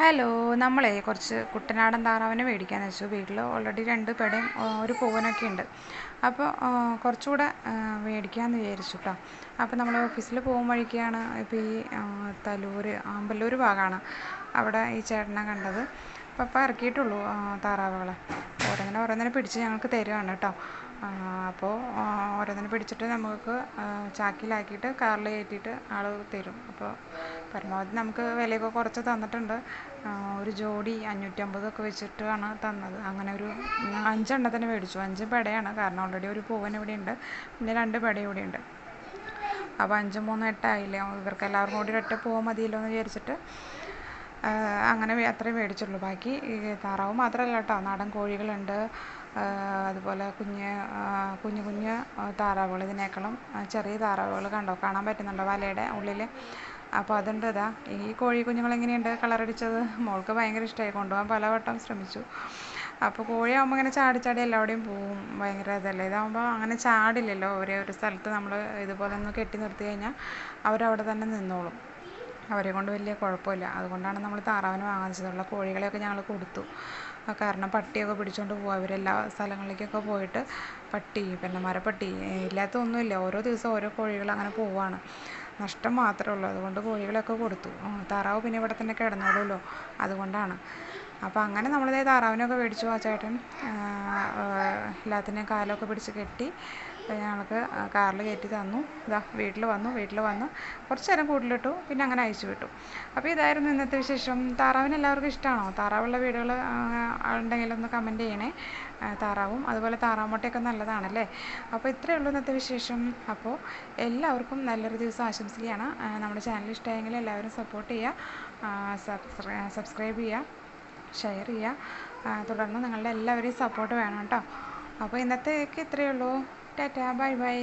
Hello നമ്മളെ കുറച്ച് കുട്ടനാടൻ താറാവിനെ മേടിക്കാന്ന് വെച്ചു. വീട്ടിൽ ഓൾറെഡി രണ്ട് പെടയും ഒരു പൂവനൊക്കെ ഉണ്ട്. അപ്പോൾ കുറച്ചുകൂടെ മേടിക്കാമെന്ന് വിചാരിച്ചു കേട്ടോ അപ്പോൾ നമ്മൾ ഓഫീസിൽ പോകും വഴിക്കാണ് ഇപ്പോൾ ഈ തലൂർ ആമ്പല്ലൂർ ഭാഗമാണ് അവിടെ ഈ ചേട്ടനെ കണ്ടത്. അപ്പോൾ ഇറക്കിയിട്ടുള്ളൂ താറാവുകളെ. ഓരോന്നിനെ ഓരോന്നിനെ പിടിച്ച് ഞങ്ങൾക്ക് തരുവാണ് കേട്ടോ അപ്പോൾ ഓരോന്നിനെ പിടിച്ചിട്ട് നമുക്ക് ചാക്കിലാക്കിയിട്ട് കാറിൽ കയറ്റിയിട്ട് ആൾ തരും. അപ്പോൾ പരമാവധി നമുക്ക് വിലയൊക്കെ കുറച്ച് തന്നിട്ടുണ്ട്. ഒരു ജോഡി അഞ്ഞൂറ്റമ്പതൊക്കെ വെച്ചിട്ടാണ് തന്നത്. അങ്ങനെ ഒരു അഞ്ചെണ്ണം തന്നെ മേടിച്ചു. അഞ്ച് പെടയാണ്. കാരണം ഓൾറെഡി ഒരു പൂവൻ ഇവിടെ ഉണ്ട്. പിന്നെ രണ്ട് പെട ഇവിടെ ഉണ്ട്. അപ്പോൾ അഞ്ചും മൂന്ന് എട്ടായില്ലേ? ഇവർക്ക് എല്ലാവർക്കും കൂടി ഒറ്റ പൂവ് മതിയല്ലോ എന്ന് വിചാരിച്ചിട്ട് അങ്ങനെ അത്രയും മേടിച്ചുള്ളൂ. ബാക്കി താറാവ് മാത്രമല്ല കേട്ടോ. നാടൻ കോഴികളുണ്ട്. അതുപോലെ കുഞ്ഞ് കുഞ്ഞു കുഞ്ഞ് താറാവുകൾ. ഇതിനേക്കാളും ചെറിയ താറാവുകൾ കണ്ടോ? കാണാൻ പറ്റുന്നുണ്ടോ വലയുടെ ഉള്ളിൽ അപ്പോൾ അതുണ്ട് ഇതാ ഈ കോഴി കുഞ്ഞുങ്ങൾ എങ്ങനെയുണ്ട് കളറടിച്ചത് മോൾക്ക് ഭയങ്കര ഇഷ്ടമായി കൊണ്ടുപോകാൻ പലവട്ടം ശ്രമിച്ചു. അപ്പോൾ കോഴിയാകുമ്പോൾ ഇങ്ങനെ ചാടി ചാടി എല്ലാവിടെയും പോവും. ഭയങ്കര ഇതല്ലേ? ഇതാകുമ്പോൾ അങ്ങനെ ചാടില്ലല്ലോ. ഒരേ ഒരു സ്ഥലത്ത് നമ്മൾ ഇതുപോലെ ഒന്ന് കെട്ടി നിർത്തി കഴിഞ്ഞാൽ അവരവിടെ തന്നെ നിന്നോളും. അവരെ കൊണ്ട് വലിയ കുഴപ്പമില്ല. അതുകൊണ്ടാണ് നമ്മൾ താറാവിനെ വാങ്ങിച്ചതുള്ള കോഴികളെയൊക്കെ ഞങ്ങൾ കൊടുത്തു. കാരണം പട്ടിയൊക്കെ പിടിച്ചുകൊണ്ട് പോകും അവരെല്ലാ സ്ഥലങ്ങളിലേക്കൊക്കെ പോയിട്ട് പട്ടി പിന്നെ മരപ്പട്ടി ഇല്ലാത്ത ഒന്നുമില്ല. ഓരോ ദിവസം ഓരോ കോഴികൾ അങ്ങനെ പോവാണ്. നഷ്ടം മാത്രമേ ഉള്ളൂ. അതുകൊണ്ട് കോഴികളൊക്കെ കൊടുത്തു. താറാവ് പിന്നെ ഇവിടെ തന്നെ കിടന്നോളുമല്ലോ. അതുകൊണ്ടാണ്. അപ്പോൾ അങ്ങനെ നമ്മളിതേ താറാവിനൊക്കെ മേടിച്ചു ആ ചേട്ടൻ എല്ലാത്തിനെയും കാലൊക്കെ പിടിച്ച് കെട്ടി ഞങ്ങൾക്ക് കാറിൽ കയറ്റി തന്നു. ഇതാ വീട്ടിൽ വന്നു വീട്ടിൽ വന്ന് കുറച്ച് നേരം കൂട്ടിലിട്ടു പിന്നെ അങ്ങനെ അയച്ചു വിട്ടു. അപ്പോൾ ഇതായിരുന്നു ഇന്നത്തെ വിശേഷം. താറാവിന് എല്ലാവർക്കും ഇഷ്ടമാണോ താറാവുള്ള വീടുകൾ ഉണ്ടെങ്കിൽ ഒന്ന് കമന്റ് ചെയ്യണേ. താറാവും അതുപോലെ താറാമുട്ടയൊക്കെ നല്ലതാണല്ലേ? അപ്പോൾ ഇത്രയേ ഉള്ളൂ ഇന്നത്തെ വിശേഷം. അപ്പോൾ എല്ലാവർക്കും നല്ലൊരു ദിവസം ആശംസിക്കുകയാണ്. നമ്മുടെ ചാനൽ ഇഷ്ടമായെങ്കിൽ എല്ലാവരും സപ്പോർട്ട് ചെയ്യുക. സബ്സ്ക്രൈബ് ചെയ്യുക. ഷെയർ ചെയ്യുക തുടർന്ന് നിങ്ങളുടെ എല്ലാവരെയും സപ്പോർട്ട് വേണം കേട്ടോ. അപ്പോൾ ഇന്നത്തേക്ക് ഇത്രയേ ഉള്ളൂ. Tata bye bye